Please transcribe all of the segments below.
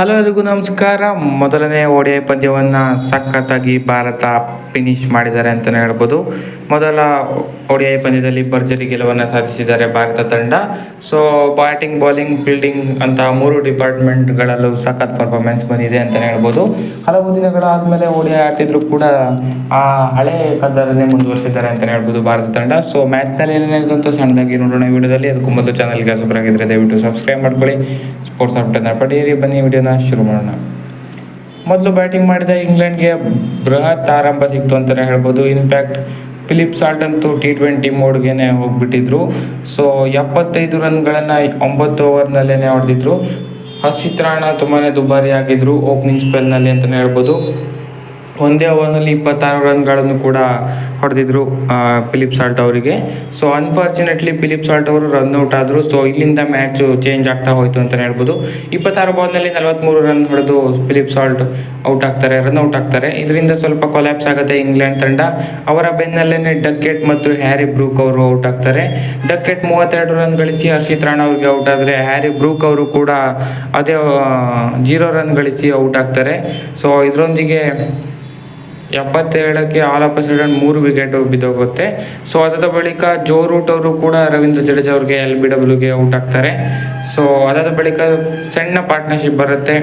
Hello ಎಲ್ರಿಗೂ ನಮಸ್ಕಾರ. ಮೊದಲನೇ ಓಡಿಐ ಪಂದ್ಯವನ್ನು ಸಖತ್ತಾಗಿ ಭಾರತ ಫಿನಿಶ್ ಮಾಡಿದ್ದಾರೆ ಅಂತಲೇ ಹೇಳ್ಬೋದು. ಮೊದಲ ಓಡಿಐ ಪಂದ್ಯದಲ್ಲಿ ಭರ್ಜರಿ ಗೆಲುವನ್ನು ಸಾಧಿಸಿದ್ದಾರೆ ಭಾರತ ತಂಡ. ಸೊ ಬ್ಯಾಟಿಂಗ್ ಬೌಲಿಂಗ್ ಫೀಲ್ಡಿಂಗ್ ಅಂತ ಮೂರು ಡಿಪಾರ್ಟ್ಮೆಂಟ್ಗಳಲ್ಲೂ ಸಖತ್ ಪರ್ಫಾರ್ಮೆನ್ಸ್ ಬಂದಿದೆ ಅಂತಲೇ ಹೇಳ್ಬೋದು. ಹಲವು ದಿನಗಳಾದಮೇಲೆ ಓಡಿಐ ಆಡ್ತಿದ್ರು ಕೂಡ ಆ ಹಳೆ ಕದ್ದರನ್ನೇ ಮುಂದುವರಿಸಿದ್ದಾರೆ ಅಂತಲೇ ಹೇಳ್ಬೋದು ಭಾರತ ತಂಡ. ಸೊ ಮ್ಯಾಚ್ನಲ್ಲಿ ಏನೇನಿದೆ ಅಂತ ಸಣ್ಣದಾಗಿ ನೋಡೋಣ ವಿಡಿಯೋದಲ್ಲಿ. ಅದಕ್ಕೂ ಮೊದಲು ಚಾನಲ್ಗೆ ಸಬ್ರಾಗಿದ್ದರೆ ದಯವಿಟ್ಟು ಸಬ್ಸ್ಕ್ರೈಬ್ ಮಾಡ್ಕೊಳ್ಳಿ. ಸ್ಪೋರ್ಟ್ಸ್ ಅಪ್ಡೇಟ್ನ ಪಡೆಯಿರಿ ಬನ್ನಿ ವಿಡಿಯೋನ ಶುರು ಮಾಡೋಣ. ಮೊದಲು ಬ್ಯಾಟಿಂಗ್ ಮಾಡಿದ ಇಂಗ್ಲೆಂಡ್ಗೆ ಬೃಹತ್ ಆರಂಭ ಸಿಕ್ತು ಅಂತಲೇ ಹೇಳ್ಬೋದು. ಇನ್ಫ್ಯಾಕ್ಟ್ ಫಿಲಿಪ್ ಸಾಲ್ಟ್ ಅಂತೂ ಟಿ ಟ್ವೆಂಟಿ ಮೋಡ್ಗೆ ಹೋಗ್ಬಿಟ್ಟಿದ್ರು. ಸೊ ಎಪ್ಪತ್ತೈದು ರನ್ಗಳನ್ನು ಒಂಬತ್ತು ಓವರ್ನಲ್ಲೇ ಹೊಡೆದಿದ್ರು. ಹಸಿತ್ರಾಣ ರಾಣಾ ತುಂಬಾ ದುಬಾರಿ ಆಗಿದ್ರು ಓಪನಿಂಗ್ ಸ್ಪೆಲ್ನಲ್ಲಿ ಅಂತಲೇ ಹೇಳ್ಬೋದು. ಒಂದೇ ಓವರ್ನಲ್ಲಿ ಇಪ್ಪತ್ತಾರು ರನ್ಗಳನ್ನು ಕೂಡ ಹೊಡೆದಿದ್ರು ಫಿಲಿಪ್ ಸಾಲ್ಟ್ ಅವರಿಗೆ. ಸೊ ಅನ್ಫಾರ್ಚುನೇಟ್ಲಿ ಫಿಲಿಪ್ ಸಾಲ್ಟ್ ಅವರು ರನ್ ಔಟ್ ಆದರು. ಸೊ ಇಲ್ಲಿಂದ ಮ್ಯಾಚು ಚೇಂಜ್ ಆಗ್ತಾ ಹೋಯಿತು ಅಂತಲೇ ಹೇಳ್ಬೋದು. ಇಪ್ಪತ್ತಾರು ಬಾಲ್ನಲ್ಲಿ ನಲವತ್ತ್ಮೂರು ರನ್ ಹೊಡೆದು ಫಿಲಿಪ್ ಸಾಲ್ಟ್ ಔಟ್ ಆಗ್ತಾರೆ, ರನ್ ಔಟ್ ಆಗ್ತಾರೆ. ಇದರಿಂದ ಸ್ವಲ್ಪ ಕೊಲ್ಯಾಪ್ಸ್ ಆಗುತ್ತೆ ಇಂಗ್ಲೆಂಡ್ ತಂಡ. ಅವರ ಬೆನ್ನಲ್ಲೇ ಡಕ್ಕೆಟ್ ಮತ್ತು ಹ್ಯಾರಿ ಬ್ರೂಕ್ ಅವರು ಔಟ್ ಆಗ್ತಾರೆ. ಡಕ್ಕೆಟ್ ಮೂವತ್ತೆರಡು ರನ್ ಗಳಿಸಿ ಹರ್ಷಿತ್ ರಾಣಾ ಅವರಿಗೆ ಔಟ್ ಆದರೆ ಹ್ಯಾರಿ ಬ್ರೂಕ್ ಅವರು ಕೂಡ ಅದೇ ಜೀರೋ ರನ್ ಗಳಿಸಿ ಔಟ್ ಆಗ್ತಾರೆ. ಸೊ ಇದರೊಂದಿಗೆ ಎಪ್ಪತ್ತೇಳಕ್ಕೆ ಆಲ್ ಆಫ್ ಸಡನ್ ಮೂರು ವಿಕೆಟ್ ಬಿದ್ದೋಗುತ್ತೆ. ಸೊ ಅದಾದ ಬಳಿಕ ಜೋ ರೂಟ್ ಅವರು ಕೂಡ ರವೀಂದ್ರ ಜಡೇಜಾ ಅವ್ರಿಗೆ ಎಲ್ ಬಿ ಡಬ್ಲ್ಯೂಗೆ ಔಟ್ ಆಗ್ತಾರೆ. ಸೊ ಅದಾದ ಬಳಿಕ ಸಣ್ಣ ಪಾರ್ಟ್ನರ್ಶಿಪ್ ಬರುತ್ತೆ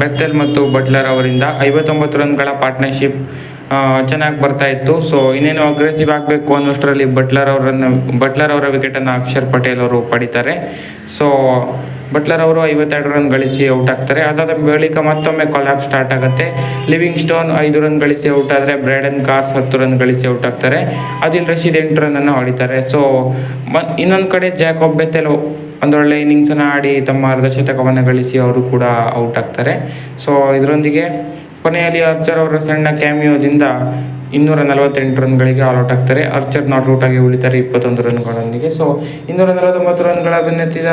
ಬೆತ್ತೆಲ್ ಮತ್ತು ಬಟ್ಲರ್ ಅವರಿಂದ. ಐವತ್ತೊಂಬತ್ತು ರನ್ಗಳ ಪಾರ್ಟ್ನರ್ಶಿಪ್ ಚೆನ್ನಾಗಿ ಬರ್ತಾ ಇತ್ತು. ಸೊ ಇನ್ನೇನು ಅಗ್ರೆಸಿವ್ ಆಗಬೇಕು ಅನ್ನೋಷ್ಟರಲ್ಲಿ ಬಟ್ಲರ್ ಅವರನ್ನು, ಬಟ್ಲರ್ ಅವರ ವಿಕೆಟನ್ನು ಅಕ್ಷರ್ ಪಟೇಲ್ ಅವರು ಪಡಿತಾರೆ. ಸೊ ಬಟ್ಲರ್ ಅವರು ಐವತ್ತೆರಡು ರನ್ ಗಳಿಸಿ ಔಟ್ ಆಗ್ತಾರೆ. ಅದಾದ ಬಳಿಕ ಮತ್ತೊಮ್ಮೆ ಕೊಲ್ಯಾಪ್ ಸ್ಟಾರ್ಟ್ ಆಗುತ್ತೆ. ಲಿವಿಂಗ್ ಸ್ಟೋನ್ ಐದು ರನ್ ಗಳಿಸಿ ಔಟ್ ಆದರೆ ಬ್ರ್ಯಾಡನ್ ಕಾರ್ಸ್ ಹತ್ತು ರನ್ ಗಳಿಸಿ ಔಟ್ ಆಗ್ತಾರೆ. ಅದಿಲ್ ರಶೀದ್ ಎಂಟು ರನ್ನನ್ನು ಹೊಡಿತಾರೆ ಸೊ ಇನ್ನೊಂದು ಕಡೆ ಜಾಕೋಬ್ ಬೆತೆಲ್ ಒಂದೊಳ್ಳೆ ಇನ್ನಿಂಗ್ಸನ್ನು ಆಡಿ ತಮ್ಮ ಅರ್ಧ ಶತಕವನ್ನು ಗಳಿಸಿ ಅವರು ಕೂಡ ಔಟ್ ಆಗ್ತಾರೆ. ಸೊ ಇದರೊಂದಿಗೆ ಕೊನೆಯಲ್ಲಿ ಅರ್ಚರ್ ಅವರ ಸಣ್ಣ ಕ್ಯಾಮಿಯೋದಿಂದ ಇನ್ನೂರ ನಲವತ್ತೆಂಟು ರನ್ಗಳಿಗೆ ಆಲ್ ಔಟ್ ಆಗ್ತಾರೆ. ಅರ್ಚರ್ ನಾಟ್ ಔಟ್ ಆಗಿ ಉಳಿತಾರೆ ಇಪ್ಪತ್ತೊಂದು ರನ್ಗಳೊಂದಿಗೆ. ಸೊ ಇನ್ನೂರ ನಲವತ್ತೊಂಬತ್ತು ರನ್ಗಳ ಬೆನ್ನತ್ತಿದ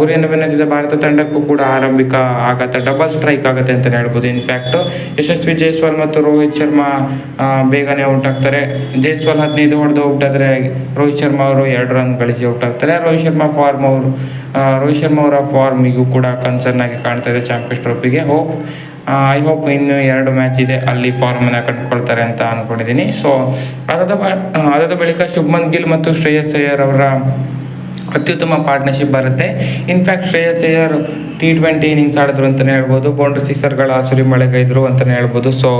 ಗುರಿಯನ್ನು ಬೆನ್ನತ್ತಿದ ಭಾರತ ತಂಡಕ್ಕೂ ಕೂಡ ಆರಂಭಿಕ ಆಘಾತ ಡಬಲ್ ಸ್ಟ್ರೈಕ್ ಆಗುತ್ತೆ ಅಂತಲೇ ಹೇಳ್ಬೋದು. ಇನ್ಫ್ಯಾಕ್ಟು ಯಶಸ್ವಿ ಜೈಸ್ವಾಲ್ ಮತ್ತು ರೋಹಿತ್ ಶರ್ಮಾ ಬೇಗನೆ ಔಟ್ ಆಗ್ತಾರೆ. ಜೈಸ್ವಾಲ್ ಹದಿನೈದು ಹೊಡೆದು ಔಟ್ ಆದರೆ ರೋಹಿತ್ ಶರ್ಮಾ ಅವರು ಎರಡು ರನ್ ಗಳಿಸಿ ಔಟ್ ಆಗ್ತಾರೆ. ರೋಹಿತ್ ಶರ್ಮಾ ಫಾರ್ಮ್ ಅವರು ರೋಹಿತ್ ಶರ್ಮಾ ಅವರ ಫಾರ್ಮಿಗೂ ಕೂಡ ಕನ್ಸರ್ನ್ ಆಗಿ ಕಾಣ್ತಾ ಇದೆ ಚಾಂಪಿಯನ್ಸ್ ಟ್ರೋಫಿಗೆ ಹೋಪ್ ಐ ಹೋಪ್ ಇನ್ನು ಎರಡು ಮ್ಯಾಚ್ ಇದೆ, ಅಲ್ಲಿ ಫಾರ್ಮನ್ನು ಕಟ್ಕೊಳ್ತಾರೆ ಅಂತ ಅಂದ್ಕೊಂಡಿದ್ದೀನಿ ಸೊ ಅದಾದ ಅದಾದ ಬಳಿಕ ಶುಭ್ಮನ್ ಗಿಲ್ ಮತ್ತು ಶ್ರೇಯಸ್ ಅಯ್ಯರ್ ಅವರ ಅತ್ಯುತ್ತಮ ಪಾರ್ಟ್ನರ್ಶಿಪ್ ಬರುತ್ತೆ. In fact Shreyas Iyer T twenty innings ಆಡಿದ್ರು ಅಂತಲೇ ಹೇಳ್ಬೋದು. ಬೌಂಡ್ರಿ ಸುರಿ ಮಳೆಗೈದರು ಅಂತಲೇ ಹೇಳ್ಬೋದು. ಸೊ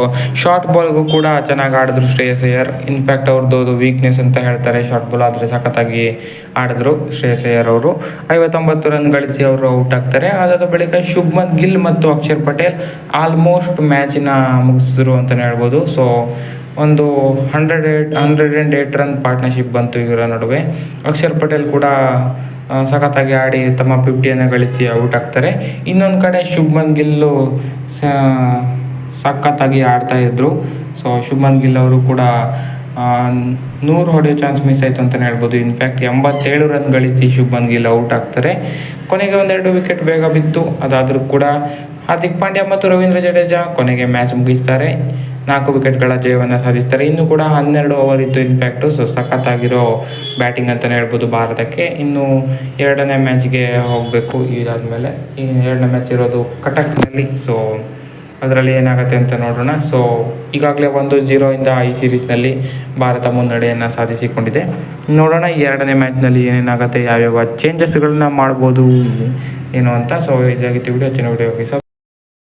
ಶಾರ್ಟ್ ಬಾಲ್ಗೂ ಕೂಡ ಚೆನ್ನಾಗಿ ಆಡಿದ್ರು ಶ್ರೇಯಸ್ ಅಯ್ಯರ್. ಇನ್ಫ್ಯಾಕ್ಟ್ ಅವ್ರದ್ದು ವೀಕ್ನೆಸ್ ಅಂತ ಹೇಳ್ತಾರೆ. ಶಾರ್ಟ್ ಬಾಲ್ ಆದರೆ ಸಖತ್ತಾಗಿ ಆಡಿದ್ರು ಶ್ರೇಯಸ್ ಅಯ್ಯರ್ ಅವರು. ಐವತ್ತೊಂಬತ್ತು ರನ್ ಗಳಿಸಿ ಅವರು ಔಟ್ ಆಗ್ತಾರೆ. ಅದಾದ ಬಳಿಕ ಶುಭ್ಮನ್ ಗಿಲ್ ಮತ್ತು ಅಕ್ಷರ್ ಪಟೇಲ್ ಆಲ್ಮೋಸ್ಟ್ ಮ್ಯಾಚಿನ ಮುಗಿಸಿದ್ರು ಅಂತಲೇ ಹೇಳ್ಬೋದು. ಸೊ ಒಂದು hundred eight hundred and eight run partnership ಬಂತು ಇವರ ನಡುವೆ. ಅಕ್ಷರ್ ಪಟೇಲ್ ಕೂಡ ಸಖತ್ತಾಗಿ ಆಡಿ ತಮ್ಮ ಫಿಫ್ಟಿಯನ್ನು ಗಳಿಸಿ ಔಟ್ ಆಗ್ತಾರೆ. ಇನ್ನೊಂದು ಕಡೆ ಶುಭ್ಮನ್ ಗಿಲ್ಲು ಸಖತ್ತಾಗಿ ಆಡ್ತಾ ಇದ್ರು. ಸೊ ಶುಭ್ಮನ್ ಗಿಲ್ ಅವರು ಕೂಡ ನೂರು ಹೊಡೆಯೋ ಚಾನ್ಸ್ ಮಿಸ್ ಆಯಿತು ಅಂತಲೇ ಹೇಳ್ಬೋದು. ಇನ್ಫ್ಯಾಕ್ಟ್ ಎಂಬತ್ತೇಳು ರನ್ ಗಳಿಸಿ ಶುಭ್ಮನ್ ಗಿಲ್ ಔಟ್ ಆಗ್ತಾರೆ. ಕೊನೆಗೆ ಒಂದೆರಡು ವಿಕೆಟ್ ಬೇಗ ಬಿತ್ತು. ಅದಾದರೂ ಕೂಡ ಹಾರ್ದಿಕ್ ಪಾಂಡ್ಯ ಮತ್ತು ರವೀಂದ್ರ ಜಡೇಜಾ ಕೊನೆಗೆ ಮ್ಯಾಚ್ ಮುಗಿಸ್ತಾರೆ. ನಾಲ್ಕು ವಿಕೆಟ್ಗಳ ಜಯವನ್ನು ಸಾಧಿಸ್ತಾರೆ. ಇನ್ನು ಕೂಡ ಹನ್ನೆರಡು ಓವರ್ ಇತ್ತು ಇನ್ಫ್ಯಾಕ್ಟು ಸೊ ಸಖತ್ತಾಗಿರೋ ಬ್ಯಾಟಿಂಗ್ ಅಂತಲೇ ಹೇಳ್ಬೋದು ಭಾರತಕ್ಕೆ. ಇನ್ನು ಎರಡನೇ ಮ್ಯಾಚ್ಗೆ ಹೋಗಬೇಕು ಇದಾದಮೇಲೆ. ಈ ಎರಡನೇ ಮ್ಯಾಚ್ ಇರೋದು ಕಟಕ್ನಲ್ಲಿ. ಸೊ ಅದರಲ್ಲಿ ಏನಾಗುತ್ತೆ ಅಂತ ನೋಡೋಣ. ಸೊ ಈಗಾಗಲೇ ಒಂದು ಜೀರೋಯಿಂದ ಈ ಸೀರೀಸ್ನಲ್ಲಿ ಭಾರತ ಮುನ್ನಡೆಯನ್ನು ಸಾಧಿಸಿಕೊಂಡಿದೆ. ನೋಡೋಣ ಈ ಎರಡನೇ ಮ್ಯಾಚ್ನಲ್ಲಿ ಏನೇನಾಗುತ್ತೆ, ಯಾವ್ಯಾವ ಚೇಂಜಸ್ಗಳನ್ನ ಮಾಡ್ಬೋದು, ಏನು ಅಂತ. ಸೊ ಇದಾಗಿತ್ತು ವಿಡಿಯೋ. ಚೆನ್ನಾಗಿ ವಿಡಿಯೋ ಸಬ್